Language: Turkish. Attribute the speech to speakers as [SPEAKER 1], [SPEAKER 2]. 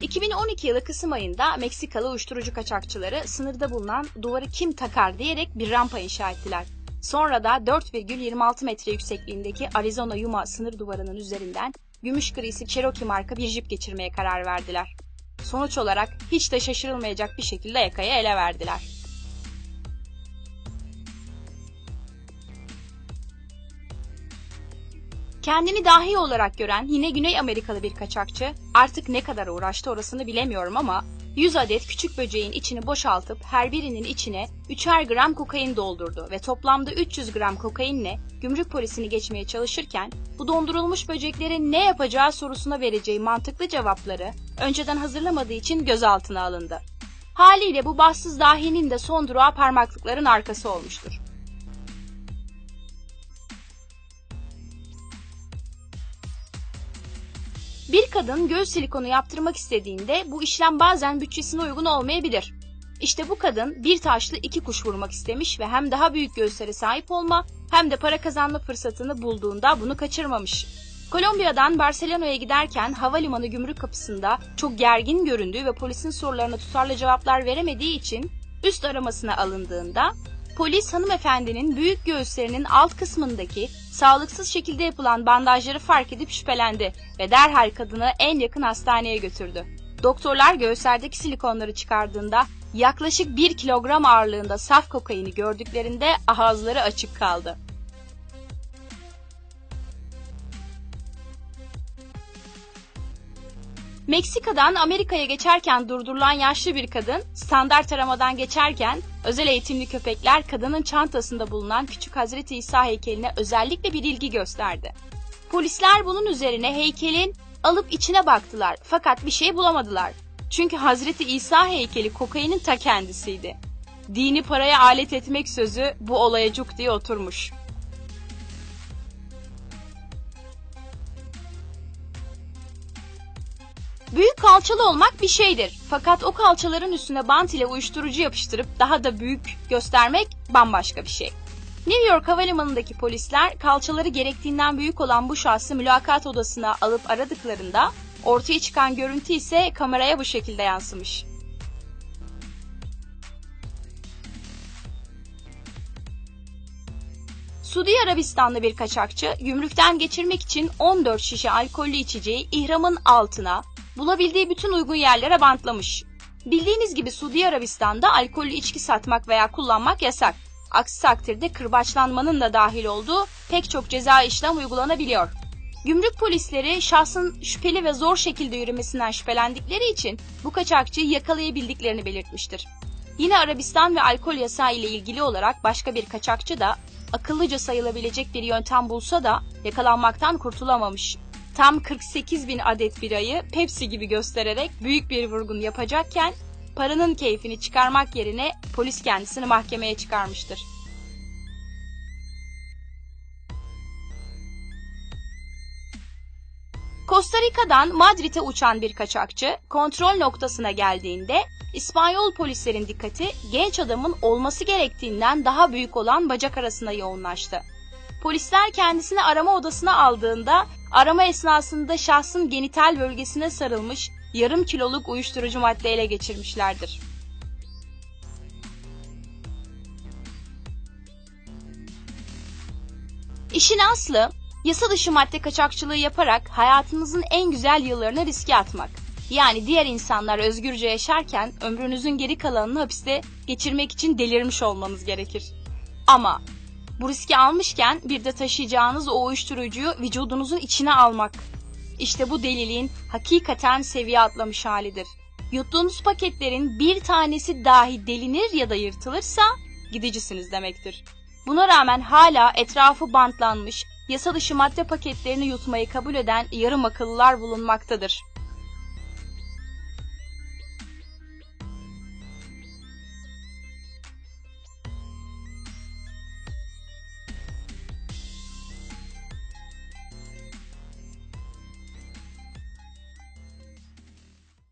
[SPEAKER 1] 2012 yılı Kasım ayında Meksikalı uyuşturucu kaçakçıları sınırda bulunan duvarı kim takar diyerek bir rampa inşa ettiler. Sonra da 4,26 metre yüksekliğindeki Arizona Yuma sınır duvarının üzerinden gümüş grisi Cherokee marka bir jip geçirmeye karar verdiler. Sonuç olarak hiç de şaşırılmayacak bir şekilde yakaya ele verdiler. Kendini dahi olarak gören yine Güney Amerikalı bir kaçakçı artık ne kadar uğraştı orasını bilemiyorum ama 100 adet küçük böceğin içini boşaltıp her birinin içine 3'er gram kokain doldurdu ve toplamda 300 gram kokainle gümrük polisini geçmeye çalışırken bu dondurulmuş böceklerin ne yapacağı sorusuna vereceği mantıklı cevapları önceden hazırlamadığı için gözaltına alındı. Haliyle bu bahtsız dahinin de son durağı parmaklıkların arkası olmuştur. Bir kadın göğüs silikonu yaptırmak istediğinde bu işlem bazen bütçesine uygun olmayabilir. İşte bu kadın bir taşlı iki kuş vurmak istemiş ve hem daha büyük göğüslere sahip olma hem de para kazanma fırsatını bulduğunda bunu kaçırmamış. Kolombiya'dan Barcelona'ya giderken havalimanı gümrük kapısında çok gergin göründüğü ve polisin sorularına tutarlı cevaplar veremediği için üst aramasına alındığında polis hanımefendinin büyük göğüslerinin alt kısmındaki sağlıksız şekilde yapılan bandajları fark edip şüphelendi ve derhal kadını en yakın hastaneye götürdü. Doktorlar göğüslerdeki silikonları çıkardığında yaklaşık 1 kilogram ağırlığında saf kokaini gördüklerinde ağızları açık kaldı. Meksika'dan Amerika'ya geçerken durdurulan yaşlı bir kadın, standart aramadan geçerken özel eğitimli köpekler kadının çantasında bulunan küçük Hazreti İsa heykeline özellikle bir ilgi gösterdi. Polisler bunun üzerine heykelin alıp içine baktılar fakat bir şey bulamadılar. Çünkü Hazreti İsa heykeli kokainin ta kendisiydi. Dini paraya alet etmek sözü bu olaya cuk diye oturmuş. Büyük kalçalı olmak bir şeydir. Fakat o kalçaların üstüne bant ile uyuşturucu yapıştırıp daha da büyük göstermek bambaşka bir şey. New York Havalimanı'ndaki polisler kalçaları gerektiğinden büyük olan bu şahsı mülakat odasına alıp aradıklarında ortaya çıkan görüntü ise kameraya bu şekilde yansımış. Suudi Arabistanlı bir kaçakçı gümrükten geçirmek için 14 şişe alkollü içeceği ihramın altına bulabildiği bütün uygun yerlere bantlamış. Bildiğiniz gibi Suudi Arabistan'da alkollü içki satmak veya kullanmak yasak. Aksi takdirde kırbaçlanmanın da dahil olduğu pek çok ceza işlem uygulanabiliyor. Gümrük polisleri şahsın şüpheli ve zor şekilde yürümesinden şüphelendikleri için bu kaçakçıyı yakalayabildiklerini belirtmiştir. Yine Arabistan ve alkol yasağı ile ilgili olarak başka bir kaçakçı da akıllıca sayılabilecek bir yöntem bulsa da yakalanmaktan kurtulamamış. Tam 48 bin adet birayı Pepsi gibi göstererek büyük bir vurgun yapacakken paranın keyfini çıkarmak yerine polis kendisini mahkemeye çıkarmıştır. Costa Rica'dan Madrid'e uçan bir kaçakçı kontrol noktasına geldiğinde İspanyol polislerin dikkati genç adamın olması gerektiğinden daha büyük olan bacak arasına yoğunlaştı. Polisler kendisini arama odasına aldığında arama esnasında şahsın genital bölgesine sarılmış yarım kiloluk uyuşturucu madde ele geçirmişlerdir. İşin aslı yasa dışı madde kaçakçılığı yaparak hayatınızın en güzel yıllarını riske atmak. Yani diğer insanlar özgürce yaşarken ömrünüzün geri kalanını hapiste geçirmek için delirmiş olmanız gerekir. Ama bu riski almışken bir de taşıyacağınız o uyuşturucuyu vücudunuzun içine almak. İşte bu deliliğin hakikaten seviye atlamış halidir. Yuttuğunuz paketlerin bir tanesi dahi delinir ya da yırtılırsa gidicisiniz demektir. Buna rağmen hala etrafı bantlanmış, yasa dışı madde paketlerini yutmayı kabul eden yarım akıllılar bulunmaktadır.